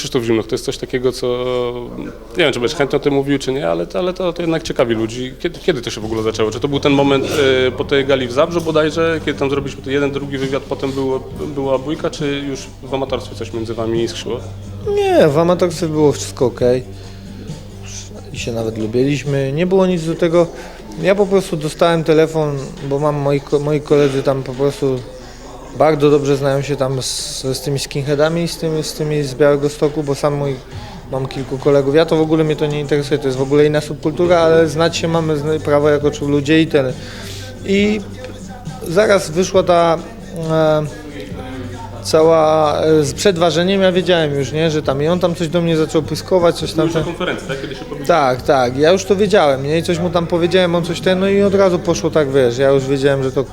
Krzysztof Zimnoch to jest coś takiego, co nie wiem, czy będziesz chętnie o tym mówił, czy nie, ale, ale to, to jednak ciekawi ludzi. Kiedy, kiedy to się w ogóle zaczęło? Czy to był ten moment e, po tej gali w Zabrzu bodajże, kiedy tam zrobiliśmy ten jeden, drugi wywiad, potem było, była bójka, czy już w amatorstwie coś między wami iskrzyło? Nie, w amatorstwie było wszystko ok. I się nawet lubiliśmy. Nie było nic do tego. Ja po prostu dostałem telefon, bo mam moi, moi koledzy tam po prostu bardzo dobrze znają się tam z, z tymi skinheadami, z tymi, z tymi z Białego Stoku, bo sam mój, mam kilku kolegów. Ja to w ogóle mnie to nie interesuje, to jest w ogóle inna subkultura, ale znać się mamy prawo jako ludzie i tyle. I zaraz wyszła ta e, cała, e, z przed ważeniem ja wiedziałem już, nie, że tam i on tam coś do mnie zaczął pyskować, coś tam. Już na konferencji, tak? Kiedy się powiedział. Tak, tak, ja już to wiedziałem, nie, i coś mu tam powiedziałem, on coś ten, no i od razu poszło tak, wiesz, ja już wiedziałem, że to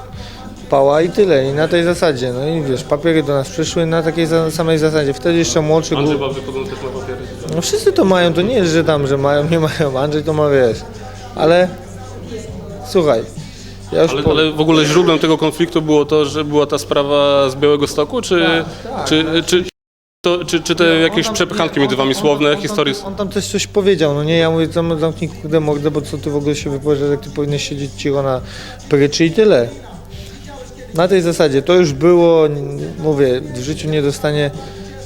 pała i tyle, i na tej zasadzie, no i wiesz, papiery do nas przyszły na takiej za, samej zasadzie, wtedy jeszcze młodszy był, Andrzej Babzy podobno też ma papiery. no wszyscy to mają, to nie jest, że tam, że mają, nie mają, Andrzej to ma, wiesz, ale słuchaj, ja już Ale, po... ale w ogóle źródłem tego konfliktu było to, że była ta sprawa z Białego Stoku, czy, tak, czy, czy, to, czy, czy te jakieś przepychanki między wami słowne, historie? Tam, on tam coś, coś powiedział, no nie, ja mówię, zam- zamknij kurde mordę, bo co ty w ogóle się wypowiadasz, jak ty powinieneś siedzieć cicho na pryczy i tyle. Na tej zasadzie, to już było, mówię, w życiu nie dostanie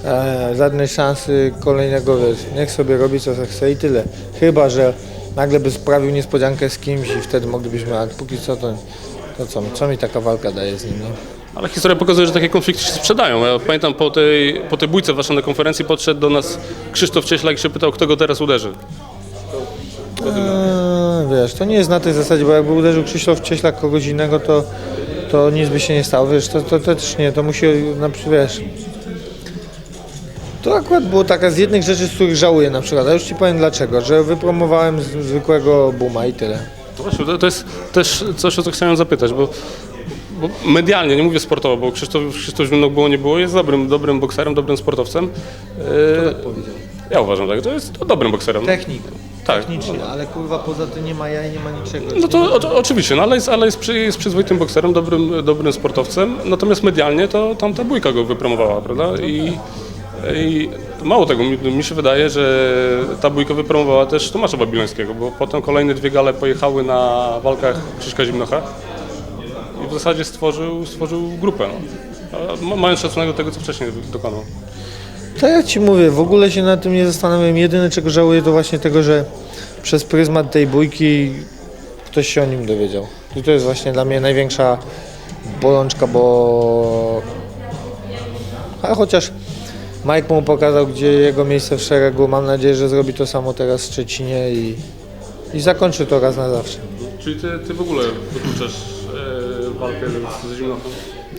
e, żadnej szansy kolejnego, wiesz, niech sobie robi co chce i tyle. Chyba, że nagle by sprawił niespodziankę z kimś i wtedy moglibyśmy, a póki co to, to co, co mi taka walka daje z nim, nie? Ale historia pokazuje, że takie konflikty się sprzedają. Ja pamiętam po tej, po tej bójce waszej na konferencji podszedł do nas Krzysztof Cieślak i się pytał, kto go teraz uderzy. Eee, wiesz, to nie jest na tej zasadzie, bo jakby uderzył Krzysztof Cieślak kogoś innego, to, to nic by się nie stało, wiesz, to, to, to też nie, to musi, na przykład, wiesz, to akurat było taka z jednych rzeczy, z których żałuję na przykład, a już Ci powiem dlaczego, że wypromowałem z- zwykłego Buma i tyle. To właśnie, to, to jest też coś, o co chciałem zapytać, bo, bo medialnie, nie mówię sportowo, bo Krzysztof, Krzysztof Zimnok było, nie było, jest dobrym, dobrym bokserem, dobrym sportowcem. powiedział? Ja uważam tak, to jest to dobrym bokserem. Technik, Tak. technicznie, ale kurwa poza tym nie ma jaj, nie ma niczego. No to o, oczywiście, no ale jest, ale jest, przy, jest przyzwoitym bokserem, dobrym, dobrym sportowcem, natomiast medialnie to tam ta bójka go wypromowała, prawda? I, i mało tego, mi, mi się wydaje, że ta bójka wypromowała też Tomasza Babilońskiego, bo potem kolejne dwie gale pojechały na walkach Krzyśka Zimnocha i w zasadzie stworzył, stworzył grupę, no. A ma- mając szacunek do tego, co wcześniej dokonał. Tak jak Ci mówię, w ogóle się nad tym nie zastanawiam. Jedyne czego żałuję to właśnie tego, że przez pryzmat tej bójki ktoś się o nim dowiedział. I to jest właśnie dla mnie największa bolączka, bo... A chociaż Mike mu pokazał, gdzie jego miejsce w szeregu. Mam nadzieję, że zrobi to samo teraz w Szczecinie i, i zakończy to raz na zawsze. Czyli ty, ty w ogóle wykluczasz e, walkę z Zimnochem?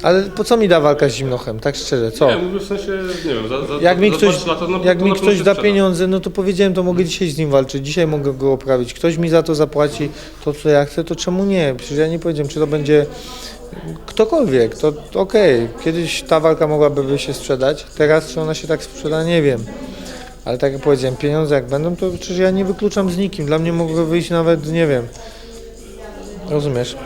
Ale po co mi da walka z Zimnochem, tak szczerze, co? Nie, mówię w sensie, nie wiem, za, za, Jak mi za ktoś, 20 lat to na, jak to mi na pewno ktoś się da sprzeda. pieniądze, no to powiedziałem, to mogę dzisiaj z nim walczyć, dzisiaj mogę go oprawić. Ktoś mi za to zapłaci to, co ja chcę, to czemu nie? Przecież ja nie powiedziałem, czy to będzie ktokolwiek, to to okej. Kiedyś ta walka mogłaby się sprzedać, teraz czy ona się tak sprzeda, nie wiem. Ale tak jak powiedziałem, pieniądze jak będą, to przecież ja nie wykluczam z nikim. Dla mnie mogło wyjść nawet, nie wiem. Rozumiesz?